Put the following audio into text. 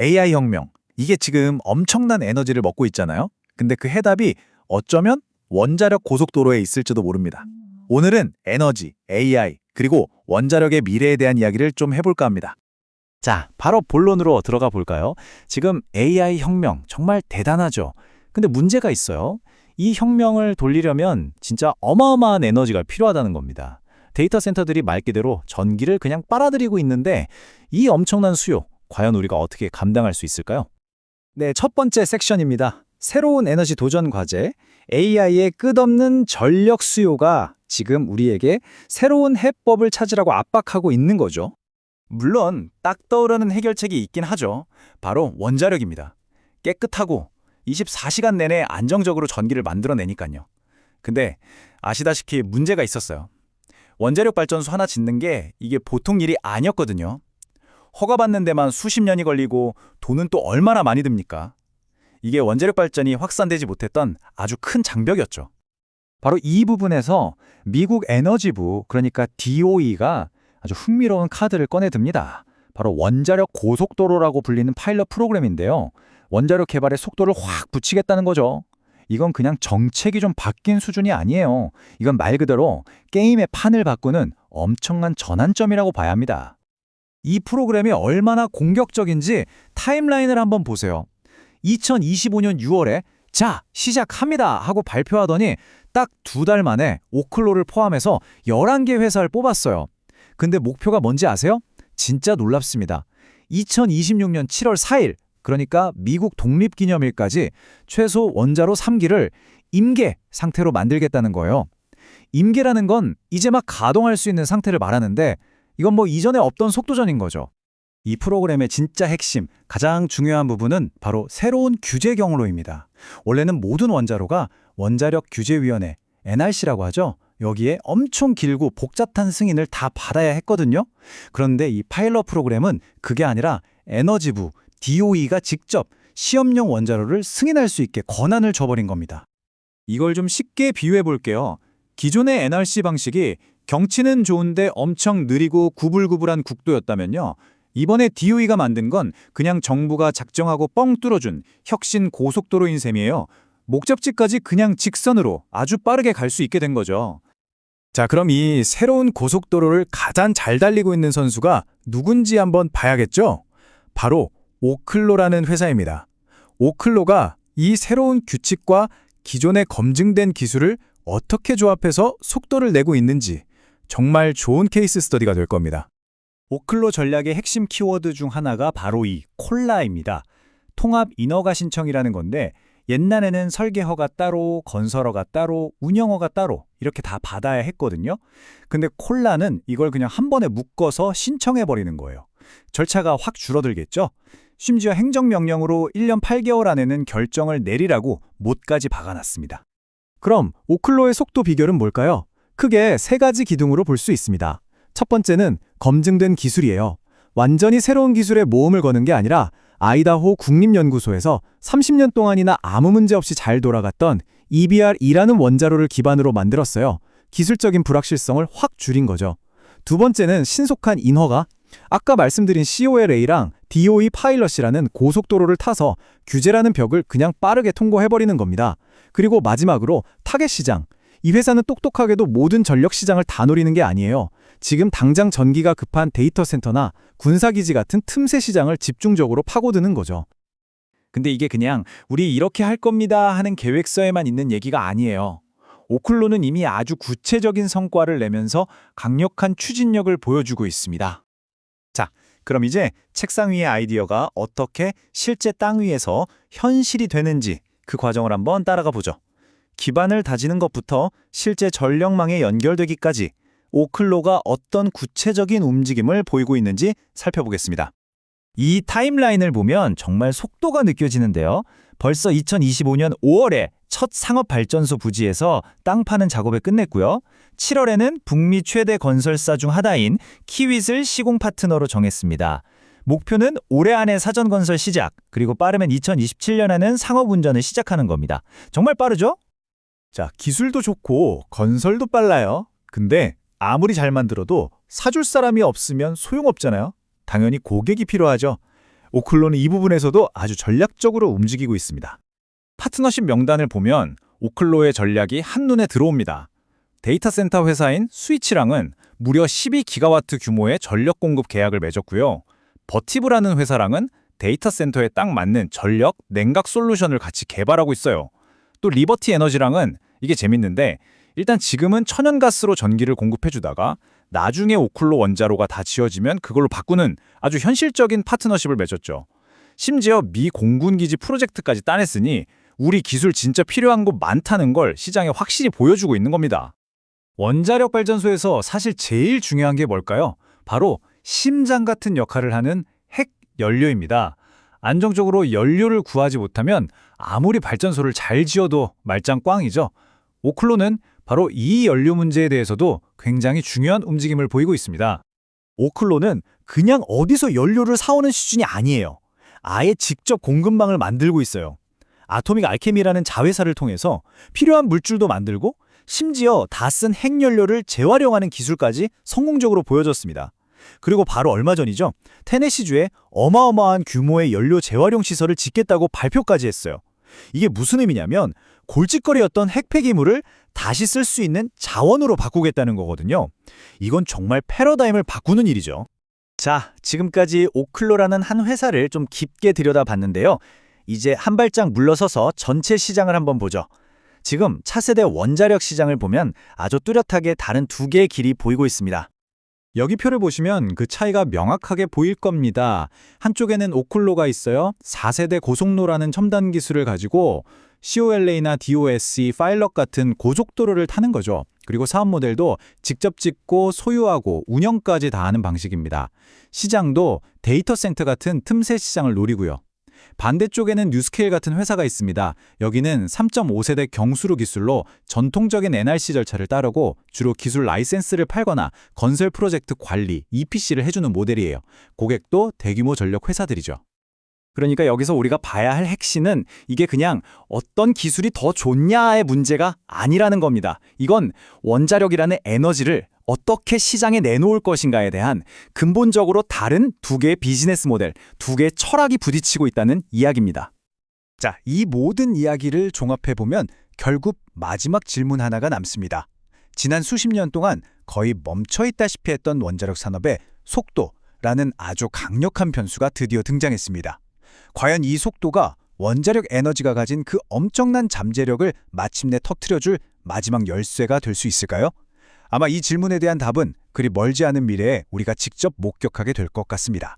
AI 혁명. 이게 지금 엄청난 에너지를 먹고 있잖아요. 근데 그 해답이 어쩌면 원자력 고속도로에 있을지도 모릅니다. 오늘은 에너지, AI, 그리고 원자력의 미래에 대한 이야기를 좀 해볼까 합니다. 자, 바로 본론으로 들어가 볼까요? 지금 AI 혁명 정말 대단하죠. 근데 문제가 있어요. 이 혁명을 돌리려면 진짜 어마어마한 에너지가 필요하다는 겁니다. 데이터 센터들이 말 그대로 전기를 그냥 빨아들이고 있는데 이 엄청난 수요, 과연 우리가 어떻게 감당할 수 있을까요? 네, 첫 번째 섹션입니다. 새로운 에너지 도전 과제, AI의 끝없는 전력 수요가 지금 우리에게 새로운 해법을 찾으라고 압박하고 있는 거죠. 물론 딱 떠오르는 해결책이 있긴 하죠. 바로 원자력입니다. 깨끗하고 24시간 내내 안정적으로 전기를 만들어내니까요. 근데 아시다시피 문제가 있었어요. 원자력 발전소 하나 짓는 게 이게 보통 일이 아니었거든요. 허가받는 데만 수십 년이 걸리고 돈은 또 얼마나 많이 듭니까? 이게 원자력 발전이 확산되지 못했던 아주 큰 장벽이었죠. 바로 이 부분에서 미국 에너지부, 그러니까 DOE가 아주 흥미로운 카드를 꺼내듭니다. 바로 원자력 고속도로라고 불리는 파일럿 프로그램인데요. 원자력 개발의 속도를 확 붙이겠다는 거죠. 이건 그냥 정책이 좀 바뀐 수준이 아니에요. 이건 말 그대로 게임의 판을 바꾸는 엄청난 전환점이라고 봐야 합니다. 이 프로그램이 얼마나 공격적인지 타임라인을 한번 보세요. 2025년 6월에 자, 시작합니다 하고 발표하더니 딱 두 달 만에 오클로를 포함해서 11개 회사를 뽑았어요. 근데 목표가 뭔지 아세요? 진짜 놀랍습니다. 2026년 7월 4일, 그러니까 미국 독립기념일까지 최소 원자로 3기를 임계 상태로 만들겠다는 거예요. 임계라는 건 이제 막 가동할 수 있는 상태를 말하는데 이건 뭐 이전에 없던 속도전인 거죠. 이 프로그램의 진짜 핵심, 가장 중요한 부분은 바로 새로운 규제 경로입니다. 원래는 모든 원자로가 원자력 규제위원회, NRC라고 하죠. 여기에 엄청 길고 복잡한 승인을 다 받아야 했거든요. 그런데 이 파일럿 프로그램은 그게 아니라 에너지부, DOE가 직접 시험용 원자로를 승인할 수 있게 권한을 줘버린 겁니다. 이걸 좀 쉽게 비유해 볼게요. 기존의 NRC 방식이 경치는 좋은데 엄청 느리고 구불구불한 국도였다면요. 이번에 DOE가 만든 건 그냥 정부가 작정하고 뻥 뚫어준 혁신 고속도로인 셈이에요. 목적지까지 그냥 직선으로 아주 빠르게 갈 수 있게 된 거죠. 자, 그럼 이 새로운 고속도로를 가장 잘 달리고 있는 선수가 누군지 한번 봐야겠죠? 바로 오클로라는 회사입니다. 오클로가 이 새로운 규칙과 기존에 검증된 기술을 어떻게 조합해서 속도를 내고 있는지 정말 좋은 케이스 스터디가 될 겁니다. 오클로 전략의 핵심 키워드 중 하나가 바로 이 콜라입니다. 통합 인허가 신청이라는 건데 옛날에는 설계허가 따로, 건설허가 따로, 운영허가 따로 이렇게 다 받아야 했거든요. 근데 콜라는 이걸 그냥 한 번에 묶어서 신청해 버리는 거예요. 절차가 확 줄어들겠죠? 심지어 행정명령으로 1년 8개월 안에는 결정을 내리라고 못까지 박아놨습니다. 그럼 오클로의 속도 비결은 뭘까요? 크게 세 가지 기둥으로 볼 수 있습니다. 첫 번째는 검증된 기술이에요. 완전히 새로운 기술에 모험을 거는 게 아니라 아이다호 국립연구소에서 30년 동안이나 아무 문제 없이 잘 돌아갔던 EBR-2라는 원자로를 기반으로 만들었어요. 기술적인 불확실성을 확 줄인 거죠. 두 번째는 신속한 인허가. 아까 말씀드린 COLA랑 DOE 파일럿이라는 고속도로를 타서 규제라는 벽을 그냥 빠르게 통과해버리는 겁니다. 그리고 마지막으로 타겟 시장. 이 회사는 똑똑하게도 모든 전력 시장을 다 노리는 게 아니에요. 지금 당장 전기가 급한 데이터 센터나 군사기지 같은 틈새 시장을 집중적으로 파고드는 거죠. 근데 이게 그냥 우리 이렇게 할 겁니다 하는 계획서에만 있는 얘기가 아니에요. 오클로는 이미 아주 구체적인 성과를 내면서 강력한 추진력을 보여주고 있습니다. 자, 그럼 이제 책상 위의 아이디어가 어떻게 실제 땅 위에서 현실이 되는지 그 과정을 한번 따라가 보죠. 기반을 다지는 것부터 실제 전력망에 연결되기까지 오클로가 어떤 구체적인 움직임을 보이고 있는지 살펴보겠습니다. 이 타임라인을 보면 정말 속도가 느껴지는데요. 벌써 2025년 5월에 첫 상업발전소 부지에서 땅 파는 작업을 끝냈고요. 7월에는 북미 최대 건설사 중 하나인 키윗을 시공 파트너로 정했습니다. 목표는 올해 안에 사전 건설 시작, 그리고 빠르면 2027년 에는 상업 운전을 시작하는 겁니다. 정말 빠르죠? 자, 기술도 좋고 건설도 빨라요. 근데 아무리 잘 만들어도 사줄 사람이 없으면 소용없잖아요. 당연히 고객이 필요하죠. 오클로는 이 부분에서도 아주 전략적으로 움직이고 있습니다. 파트너십 명단을 보면 오클로의 전략이 한눈에 들어옵니다. 데이터 센터 회사인 스위치랑은 무려 12기가와트 규모의 전력 공급 계약을 맺었고요. 버티브라는 회사랑은 데이터 센터에 딱 맞는 전력, 냉각 솔루션을 같이 개발하고 있어요. 또 리버티 에너지랑은 이게 재밌는데 일단 지금은 천연가스로 전기를 공급해주다가 나중에 오클로 원자로가 다 지어지면 그걸로 바꾸는 아주 현실적인 파트너십을 맺었죠. 심지어 미 공군기지 프로젝트까지 따냈으니 우리 기술 진짜 필요한 곳 많다는 걸 시장에 확실히 보여주고 있는 겁니다. 원자력 발전소에서 사실 제일 중요한 게 뭘까요? 바로 심장 같은 역할을 하는 핵 연료입니다. 안정적으로 연료를 구하지 못하면 아무리 발전소를 잘 지어도 말짱 꽝이죠. 오클로는 바로 이 연료 문제에 대해서도 굉장히 중요한 움직임을 보이고 있습니다. 오클로는 그냥 어디서 연료를 사오는 수준이 아니에요. 아예 직접 공급망을 만들고 있어요. 아토믹 알케미라는 자회사를 통해서 필요한 물줄도 만들고 심지어 다 쓴 핵연료를 재활용하는 기술까지 성공적으로 보여줬습니다. 그리고 바로 얼마 전이죠. 테네시주에 어마어마한 규모의 연료 재활용 시설을 짓겠다고 발표까지 했어요. 이게 무슨 의미냐면 골칫거리였던 핵 폐기물을 다시 쓸 수 있는 자원으로 바꾸겠다는 거거든요. 이건 정말 패러다임을 바꾸는 일이죠. 자, 지금까지 오클로라는 한 회사를 좀 깊게 들여다봤는데요. 이제 한 발짝 물러서서 전체 시장을 한번 보죠. 지금 차세대 원자력 시장을 보면 아주 뚜렷하게 다른 두 개의 길이 보이고 있습니다. 여기 표를 보시면 그 차이가 명확하게 보일 겁니다. 한쪽에는 오클로가 있어요. 4세대 고속로라는 첨단 기술을 가지고 COLA나 DOSC, 파일럿 같은 고속도로를 타는 거죠. 그리고 사업 모델도 직접 짓고 소유하고 운영까지 다 하는 방식입니다. 시장도 데이터 센터 같은 틈새 시장을 노리고요. 반대쪽에는 뉴스케일 같은 회사가 있습니다. 여기는 3.5세대 경수로 기술로 전통적인 NRC 절차를 따르고 주로 기술 라이센스를 팔거나 건설 프로젝트 관리, EPC를 해주는 모델이에요. 고객도 대규모 전력 회사들이죠. 그러니까 여기서 우리가 봐야 할 핵심은 이게 그냥 어떤 기술이 더 좋냐의 문제가 아니라는 겁니다. 이건 원자력이라는 에너지를 어떻게 시장에 내놓을 것인가에 대한 근본적으로 다른 두 개의 비즈니스 모델, 두 개의 철학이 부딪히고 있다는 이야기입니다. 자, 이 모든 이야기를 종합해보면 결국 마지막 질문 하나가 남습니다. 지난 수십 년 동안 거의 멈춰있다시피 했던 원자력 산업의 속도라는 아주 강력한 변수가 드디어 등장했습니다. 과연 이 속도가 원자력 에너지가 가진 그 엄청난 잠재력을 마침내 터트려줄 마지막 열쇠가 될 수 있을까요? 아마 이 질문에 대한 답은 그리 멀지 않은 미래에 우리가 직접 목격하게 될 것 같습니다.